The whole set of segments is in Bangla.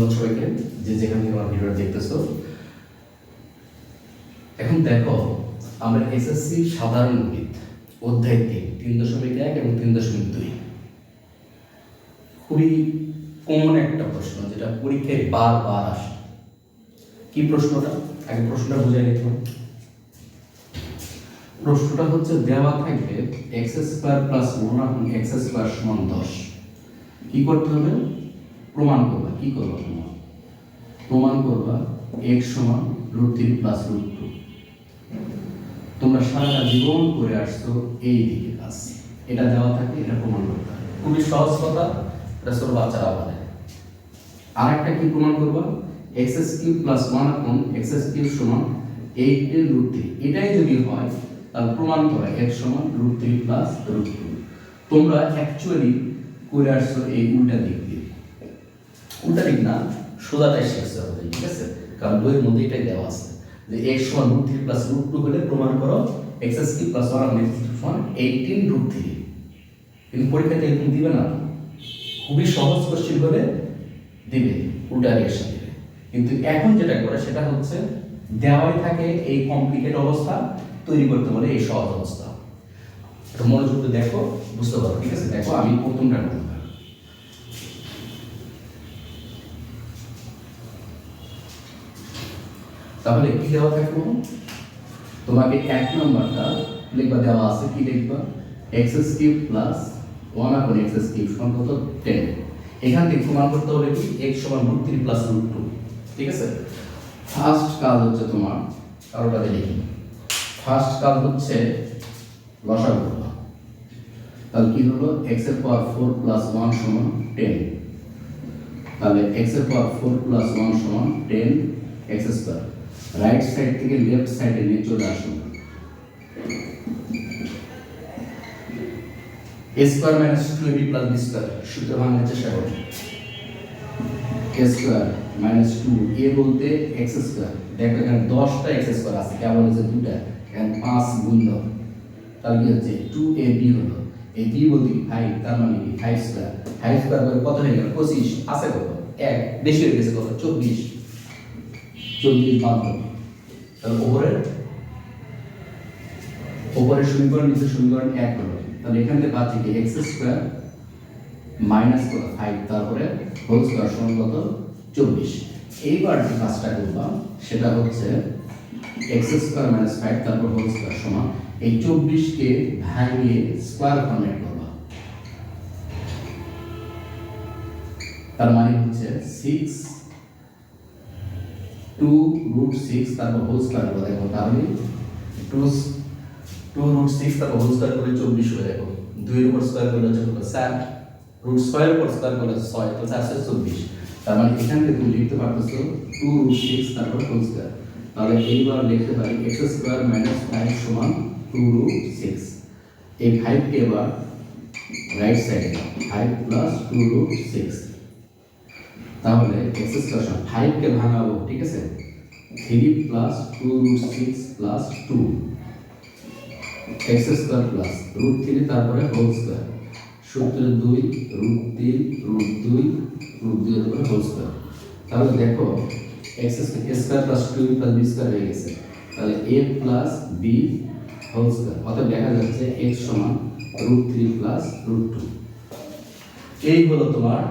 ধন্যবাদ সবাইকে যে যেখান থেকে আমার ভিডিওটা দেখতেছো, এখন দেখো, আমরা এসএসসি সাধারণ গণিত অধ্যায় তিন তিন দশমিক এক এবং তিন দশমিক দুই। খুবই কমন একটা প্রশ্ন, যেটা পরীক্ষায় বারবার আসে। কি প্রশ্নটা? আগে প্রশ্নটা বুঝে নিতে। প্রশ্নটা হচ্ছে, দেওয়া থাকবে এক্স স্কোয়ার প্লাস ওয়ান এবং এক্স স্কোয়ার সমান দশ। কি করতে হবে? প্রমাণ করবা কি করবা প্রমাণ প্রমাণ করবা এক সমান root three plus root two তোমরা সারাটা জীবন করে আসছো এই দিকে কাজ এটা দেওয়া থাকে এটা প্রমাণ করতে হবে খুবই সহজ কথা এটা ছোট বাচ্চারা বলে। আর একটা কি প্রমাণ করবা? X's cube plus one upon x's cube সমান এইট এর রুট থ্রি এটাই যদি হয় তাহলে প্রমাণ করা এক্স সমান root three plus root two তোমরা অ্যাকচুয়ালি করে আসছো এই উল্টা দিক। দিয়ে উল্টা দিক না সোজাটাই শিখতে হবে ঠিক আছে? কারণ বইয়ের মধ্যে এটাই দেওয়া আছে যে এক্স সমান root three plus root two হলে প্রমাণ করো x's cube plus one x সমান এইটিন রুট থ্রি কিন্তু পরীক্ষাতে এরকম দিবে না। খুবই সহজ কোশ্চেন হলে দিবে, উল্টা রিয়েকশন দিবে। কিন্তু এখন যেটা করে সেটা হচ্ছে, দেওয়াই থাকে এই কমপ্লিকেট অবস্থা, তৈরি করতে বলে এই সহজ অবস্থা। মনোযোগ দেখো, বুঝতে পারো, ঠিক আছে? দেখো, আমি প্রথমটা করব তাহলে কি দেওয়া থাকব তোমাকে এক নম্বরটা লিখবা, দেওয়া আছে কি লিখবা? X cube plus one upon x cube সমান কত টেন এখান থেকে প্রমাণ করতে হবে কি? এক্স সমান root three plus root two ঠিক আছে? ফার্স্ট কাজ হচ্ছে তোমার কারোটাতে লিখি ফার্স্ট কাজ হচ্ছে লসাগু। তাহলে কি হলো? এক্সের পাওয়ার ফোর প্লাস ওয়ান সমান টেন তাহলে এক্সের পাওয়ার ফোর প্লাস ওয়ান সমান ten x square right side থেকে লেফট সাইডে নিয়ে চলে আসুন। A square minus two a b plus b square সূত্র ভাঙার চেষ্টা করুন a square minus two a বলতে এক্স স্কোয়ার দেখো এখানে দশটা এক্স স্কোয়ার আছে, কেবল হচ্ছে দুটা এখানে পাঁচ গুণ তাহলে কি হচ্ছে? টু এ বি হলো। এই বি বলতে কি ফাইভ তার মানে কি? ফাইভ স্কোয়ার ফাইভ স্কোয়ার করে কত হয়ে গেল? পঁচিশ। আছে কত? এক। বেশি হয়ে গেছে কত? চব্বিশ। বাদ দাও তাহলে ওপরের ওপরের সমীকরণ সমীকরণ এক হলো তাহলে এখান থেকে পাচ্ছি কি এক্স স্কোয়ার মাইনাস ফাইভ তারপরে হোল স্কোয়ার সমান কত? চব্বিশ এইবার যে কাজটা করলাম, সেটা হচ্ছে এক্স স্কোয়ার মাইনাস ফাইভ তারপর হোল স্কোয়ার সমান। এই চব্বিশকে ভাঙিয়ে স্কোয়ার ফর্মেট করবা তার মানে হচ্ছে সিক্স টু রুট সিক্স তারপর হোল স্কোয়ার করে দেখো তাহলে টু টু রুট সিক্স তারপর হোল স্কোয়ার করে চব্বিশ হয়ে দেখো দুইয়ের উপর স্কোয়ার করলে হচ্ছে কত? স্যার রুট ছয়ের উপর স্কোয়ার করলে ছয় তো চারশো চব্বিশ। তার মানে এখান থেকে তুমি লিখতে পারতেছো টু রুট সিক্স তারপর হোল স্কোয়ার তাহলে এইবার লিখতে পারি এক্স স্কোয়ার মাইনাস ফাইভ সমান টু রুট সিক্স এই ফাইভকে এবার রাইট সাইডে five plus two root six তাহলে এক্স স্কোয়ার ফাইভকে ভাঙাবো, ঠিক আছে? Three plus two root six plus two. X square plus root three তারপরে হোল স্কোয়ার। সূত্র দুই, রুট তিন, রুট দুই রুট দুই এর উপরে হোল স্কোয়ার। তাহলে দেখো, x square plus two plus b square হয়ে গেছে। তাহলে a plus b whole square. অর্থাৎ দেখা যাচ্ছে এক্স সমান root three plus root two. এই হলো তোমার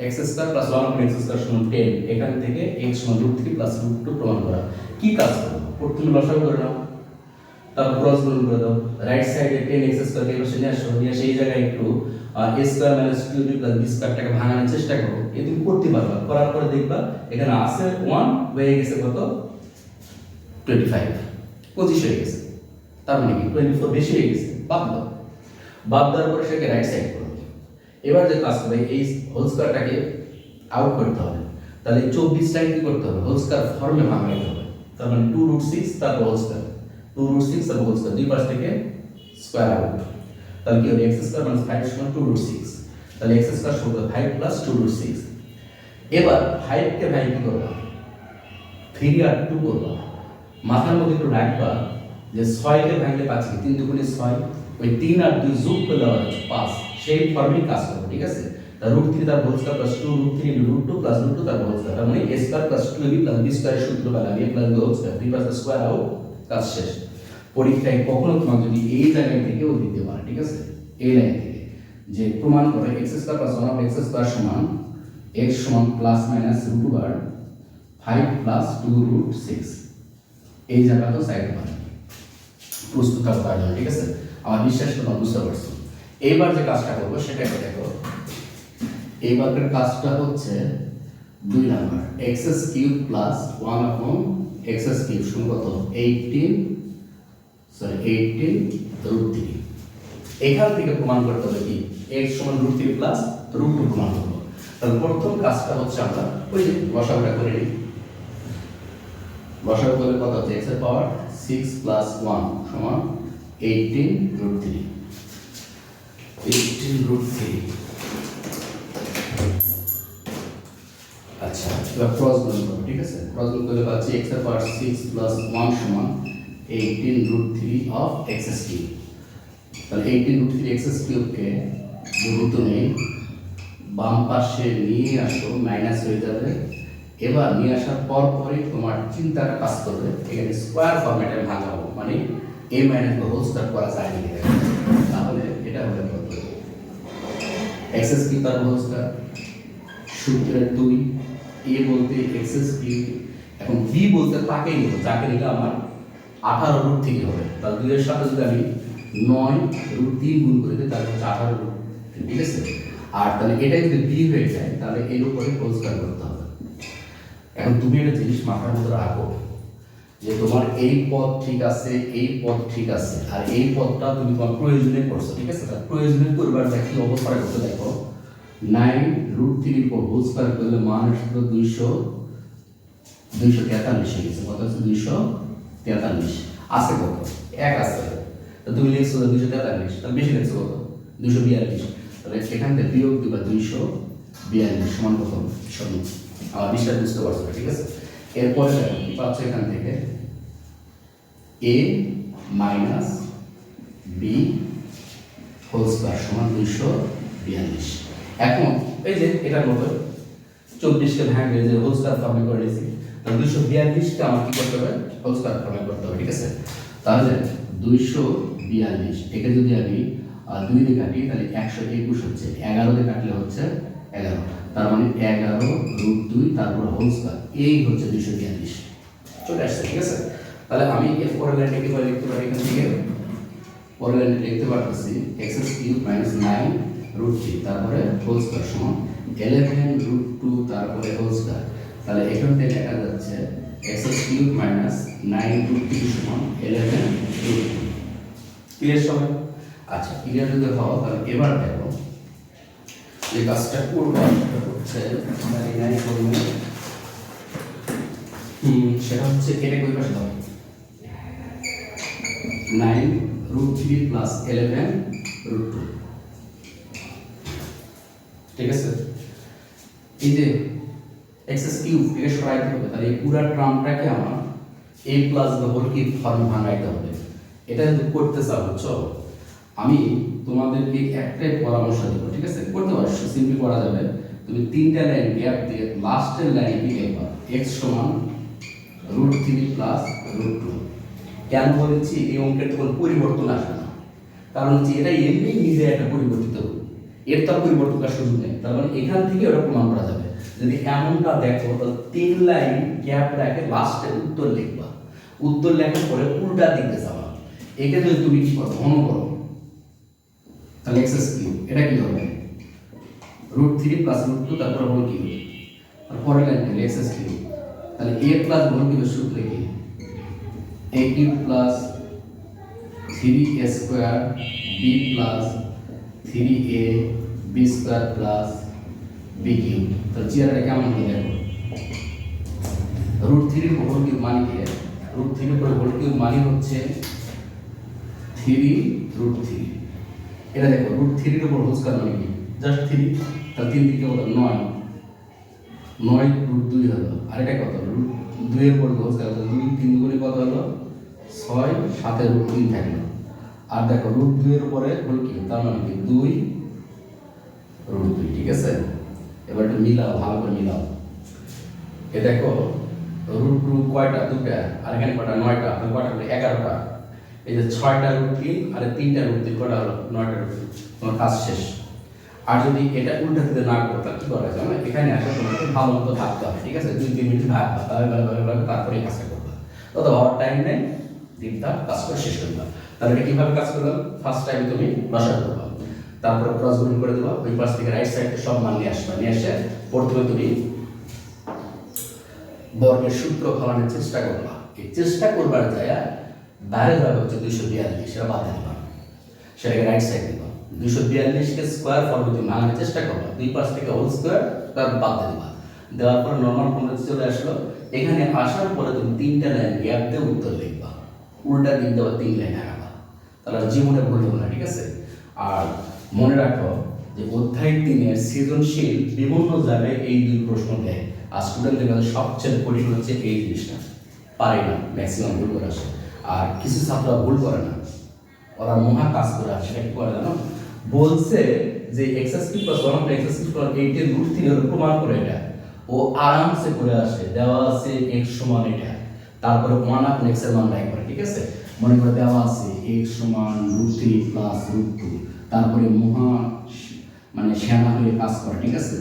x square plus one of x square সমান টেন এখান থেকে এক্স সমান root three plus root two প্রমাণ করা। কি কাজ করব? প্রথমে লসাগু করে নাও। তারপর ক্রস গুণ করে দাও। রাইট সাইডে টেন এক্স স্কোয়ার এই পাশে নিয়ে আসো, নিয়ে সেই জায়গায় একটু a square minus two b plus b স্কোয়ারটাকে ভাঙানোর চেষ্টা করো। এ তুমি করতে পারবা। করার পরে দেখবা, এখানে আছে ওয়ান হয়ে গেছে কত? টোয়েন্টি ফাইভ পঁচিশ হয়ে গেছে। তার মানে কি? টোয়েন্টি ফোর বেশি হয়ে গেছে। বাদ দাও। বাদ দেওয়ার পরে সেটাকে রাইট সাইড এবার যে কাজ করবে, এই হোল স্কোয়ারটাকে আউট করতে হবে। তাহলে চব্বিশটাকে কি করতে হবে? হোল স্কোয়ার ফর্মে ভাঙাইতে হবে। তার মানে টু রুট সিক্স তারপর whole square two root six তারপর হোল স্কোয়ার দুই পাশ থেকে স্কোয়ার আউট তাহলে কি হবে? এক্স স্কোয়ার মাইনাস ফাইভ সমান টু রুট সিক্স তাহলে এক্স স্কোয়ার সমান five plus two root six এবার ফাইভকে ভাই কি করবা? থ্রি আর টু করবা। মাথার মধ্যে একটু রাখবা যে ছয়কে ভাঙলে পাচ্ছি? তিন দুগুণে ছয়। ওই তিন আর দুই যোগ করলে পাঁচ। সেই ফর্মেই কাজ করব, ঠিক আছে? তা রুট থ্রি তার whole square plus two root three root two plus root two তার হোল স্কয়ার তার মানে a square plus two b plus b স্কয়ারের সূত্র বা লাগিয়ে plus b whole square three plus square out কাজ শেষ। পরীক্ষায় কখনো তোমার যদি এই জায়গায় থেকেও দিতে পারে, ঠিক আছে? এই লাইন থেকে। যে প্রমাণ করে x square plus one of x square সমান এক্স সমান প্লাস মাইনাস রুট বার five plus two root six এই জায়গাটাও সাইড পাবে প্রস্তুত থাকো তার জন্য ঠিক আছে? আমার বিশ্বাস তোমরা বুঝতে পারছ। এইবার যে কাজটা করব সেটা একটু দেখো। এইবারকার কাজটা হচ্ছে দুই number, x's cube plus one upon x's cube সমান কত eighteen sorry eighteen root three এখান থেকে প্রমাণ করতে হবে কি? এক্স সমান root three plus root two প্রমাণ করব। তাহলে প্রথম কাজটা হচ্ছে আমরা ওই যে বসাগুলা করে নিই। বসাগু করলে কত হচ্ছে? এক্সের পাওয়ার সিক্স প্লাস ওয়ান সমান eighteen root three eighteen root three আচ্ছা। এবার ক্রস গুণ করব, ঠিক আছে? ক্রস গুণ করলে পাচ্ছি এর পাওয়ার প্লাস সমান অফ তাহলে নেই, বাম পাশে নিয়ে আসো মাইনাস হয়ে যাবে। এবার নিয়ে আসার পর পরই তোমার চিন্তাটা কাজ করবে, এখানে স্কোয়ার ফরম্যাটে ভাঙাবো মানে এ মাইনাস হোল স্কোয়ার করা যায় না তাহলে এটা হলে কত তার হোল স্কোয়ার সূত্রের দুই এ বলতে এক্সএস কিউব এখন বি বলতে তাকে নিব, যাকে নিলে আমার আঠারো রুট থেকে হবে। তাহলে দুইয়ের সাথে যদি আমি নয় রুট তিন গুণ করে দিই, তাহলে হচ্ছে আঠারো রুট ঠিক আছে? আর তাহলে এটা যদি বি হয়ে যায়, তাহলে এর উপরে স্কোয়ার করতে হবে। এখন তুমি একটা জিনিস মাথার মধ্যে রাখো যে তোমার এই পথ ঠিক আছে, এই পথ ঠিক আছে। আর এই পথটা তুমি তোমার প্রয়োজনে করছ, ঠিক আছে? তার প্রয়োজনে করবার দেখি অবস্থা করতে দেখো। নাইন রুট থ্রির উপর হোল স্কোয়ার করলে মান আসলো দুইশো দুইশো তেতাল্লিশ হয়ে গেছে। কত আছে দুইশো তেতাল্লিশ। আছে কত? এক আছে। তুমি লিখছো দুইশো তেতাল্লিশ। তাহলে বেশি লিখছো কত? দুইশো বিয়াল্লিশ। তাহলে এখান থেকে বিয়োগ দিবা দুইশো বিয়াল্লিশ। সমান কত? শূন্য। আমার বিষয়টা বুঝতে পারছ ঠিক আছে? এরপরে দেখো কি পাচ্ছ এখান থেকে? A minus b whole square সমান দুইশো বিয়াল্লিশ। এখন এই যে এটার মতো চব্বিশকে ভাঙবে যে হোল স্কোয়ার ফর্মে করে নিয়েছি তাহলে দুইশো বিয়াল্লিশকে আমার কি করতে হবে? হোল স্কোয়ার ফর্মে করতে হবে, ঠিক আছে? তাহলে দুইশো বিয়াল্লিশ, একে যদি আমি দুই দিয়ে কাটি, তাহলে একশো একুশ হচ্ছে। এগারো দিয়ে কাটলে হচ্ছে এগারো। তার মানে এগারো রুট দুই, তারপর হোল স্কোয়ার। এই হচ্ছে দুইশো বিয়াল্লিশ চলে আসছে, ঠিক আছে? তাহলে আমি এর পরের লাইনটা কি করে লিখতে পারি এখান থেকে? পরের লাইনটা লিখতে পারতেছি x's cube minus nine root three তারপরে হোল স্কোয়ার সমান ইলেভেন রুট টু তারপরে হোল স্কোয়ার। তাহলে এখান থেকে লেখা যাচ্ছে x's cube minus nine root three সমান ইলেভেন রুট টু ক্লিয়ার সবাই? আচ্ছা ক্লিয়ার যদি হও, তাহলে এবার দেখো যে কাজটা করব সেটা হচ্ছে করব সেটা হচ্ছে কেটে কই পাশে দাও। Nine root three plus eleven root two ঠিক আছে? এই যে এক্সএস কিউব থেকে সরাইতে হবে তাহলে এই পুরা ট্রামটাকে আমার a plus whole cube form ভাঙাইতে হবে। এটা করতে চাও বুঝছ? আমি তোমাদেরকে একটাই পরামর্শ দেবো, ঠিক আছে? করতে পারো সিম্পলি করা যাবে। তুমি তিনটা লাইন গ্যাপ দিয়ে লাস্টের লাইনে কি লিখবা এক্স সমান root three plus root two কেন বলেছি? এই অঙ্কের তো কোনো পরিবর্তন আসবে না। কারণ হচ্ছে এটা এমনি নিজে একটা পরিবর্তিত। এর তো পরিবর্তন করার সুযোগ নেই। তার মানে এখান থেকে ওটা প্রমাণ করা যাবে। যদি এমনটা দেখো তাহলে তিন লাইন গ্যাপ রেখে লাস্টে উত্তর লিখবা। উত্তর লেখার পরে উল্টা দিকে যাবা। একে যদি তুমি কি করো, ঘন করো তাহলে এক্সেস কিউব এটা কি হবে root three plus root two তারপরে হোল কিউব আর পরের লাইন তাহলে এক্সেস কিউব তাহলে এ প্লাস হোল কিউবের সূত্র কি? A cube plus three a square b plus three a b square plus b cube তাহলে চেয়ারটা কেমন কি দেখো? রুট থ্রির হোল কিউব মানে কি? রুট থ্রির উপরে হোল কিউব মানে হচ্ছে থ্রি রুট থ্রি এটা দেখো রুট থ্রির উপর হোল স্কোয়ার মানে কি? জাস্ট থ্রি তাহলে তিন দিকে কত নয়। নয় রুট দুই হলো। আর এটা কত রুট দুইয়ের উপর হোল স্কোয়ার দুই, তিন দুগুণে কত হলো? ছয়, সাতের রুট তিন থাকল। আর দেখো রুট দুইয়ের উপরে হল কি? তার মানে কি? দুই রুট দুই, ঠিক আছে? এবার একটু মিলাও, ভালো করে মিলাও। এ দেখো রুট রুট কয়টা? দুটা আর এখানে কয়টা? নয়টা। কয়টা? এগারোটা। এই যে ছয়টা রুট তিন আর তিনটা রুট তিন কয়টা হলো, নয়টা রুট তোমার কাজ শেষ। আর যদি এটা উল্টা দিতে না করো, তাহলে কি করা যায়? না এখানে আসলে তোমাকে ভালো মতো ভাবতে হবে, ঠিক আছে? দুই, তিন মিনিট ভাববা তাহলে তারপরে কাজটা করবা তত ভাবার টাইম নেই দিনটা কাজ করে শেষ করবা তাহলে এটা কীভাবে কাজ করলাম? ফার্স্ট টাইম তুমি বাসা করবা তারপরে ক্রস গুণ করে দেবা, ওই পাশ থেকে রাইট সাইডে সব মান নিয়ে আসবা। নিয়ে এসে প্রথমে তুমি বর্গের সূত্র ফলানোর চেষ্টা করবা। এই চেষ্টা করবার যায় বাইরে যাবে হচ্ছে দুইশো বিয়াল্লিশ, সেটা বাদ দিবা সেটাকে রাইট সাইড দিবা। দুইশো বিয়াল্লিশকে স্কোয়ার ফর্মে তুমি ভাঙানোর চেষ্টা করবা, দুই পাশ থেকে হোল স্কোয়ার তার বাদ দিবা। দেওয়ার পর নর্মাল ফর্মে চলে আসলো, এখানে আসার পরে তুমি তিনটা লাইন গ্যাপ দিয়ে উত্তর লিখবা। উল্টা দিক দেওয়া তিন লাইন আগাবা তাহলে জীবনে ভুল হবে না, ঠিক আছে? আর মনে রাখো যে অধ্যায় তিনের সৃজনশীল বিভিন্ন জায়গায় এই দুই প্রশ্ন দেয়। আর স্টুডেন্টদের কাছে সবচেয়ে কঠিন হচ্ছে এই জিনিসটা। পারে না ম্যাক্সিমাম ভুল করে আসে। আর কিছু ছাত্ররা ভুল করে না। ওরা মহা কাজ করে আসে সেটা কি করে জানো? বলছে যে এক্সাস কি প্লাস ওয়ান এক্সাস কি প্লাস এইটের রুট থ্রি প্রমাণ করে এটা। ও আরামসে করে আসে, দেওয়া আছে এক্স সমান এটা। তারপরে ওয়ান আপন এক্সের মান বাই করে, ঠিক আছে? মনে করে দেওয়া আছে এক্স সমান root three plus root two তারপরে মহা মানে শ্যামা হয়ে কাজ করে, ঠিক আছে?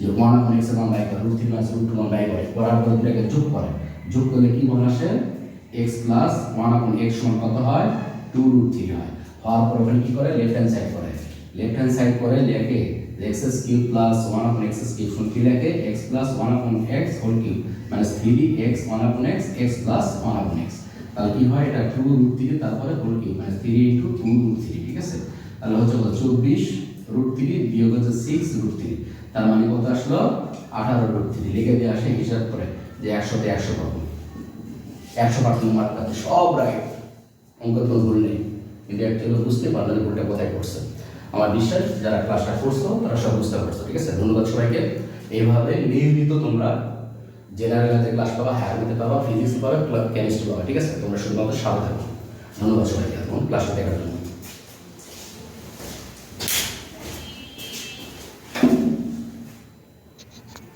যে ওয়ান আপন এক্সের মান বাই করে root three plus root two মান বাই করে। করার পরে দুটাকে যোগ করে। যোগ করলে কি মান আসে? X plus one upon x সমান কত হয়? টু রুট থ্রি হয়। হওয়ার পর ওখানে কি করে? লেফট হ্যান্ড সাইড করে। লেফট হ্যান্ড সাইড করে লেখে x's cube plus one upon x's cube সমান কি লেখে? X plus one upon x whole cube মানে three x one upon x x plus one upon x তাহলে কি হয়? এটা টু রুট থ্রি তারপরে হোল কিউব মানে three into two root three ঠিক আছে? তাহলে হচ্ছে চব্বিশ রুট থ্রি বিয়োগ হচ্ছে সিক্স রুট থ্রি তার মানে কত আসলো? আঠারো রুট থ্রি লিখে দিয়ে আসে হিসাব করে যে একশোতে একশো পাবো একশো পার্সেন্ট মার্ক পাচ্ছে সব রাইট অঙ্ক তো ভুল নেই। কিন্তু অ্যাকচুয়ালি বুঝতে পারলে ভুলটা কোথায় করছে। আমার বিশ্বাস, যারা ক্লাসটা করছ, তারা সব বুঝতে পারছ, ঠিক আছে? ধন্যবাদ সবাইকে। এইভাবে নিয়মিত তোমরা জেনারেল ম্যাথের ক্লাস পাবা হায়ার ম্যাথে পাবা ফিজিক্স পাবা কেমিস্ট্রি পাবা, ঠিক আছে? তোমরা শুধুমাত্র সাবধান। ধন্যবাদ সবাইকে এখন ক্লাসটা দেখার জন্য।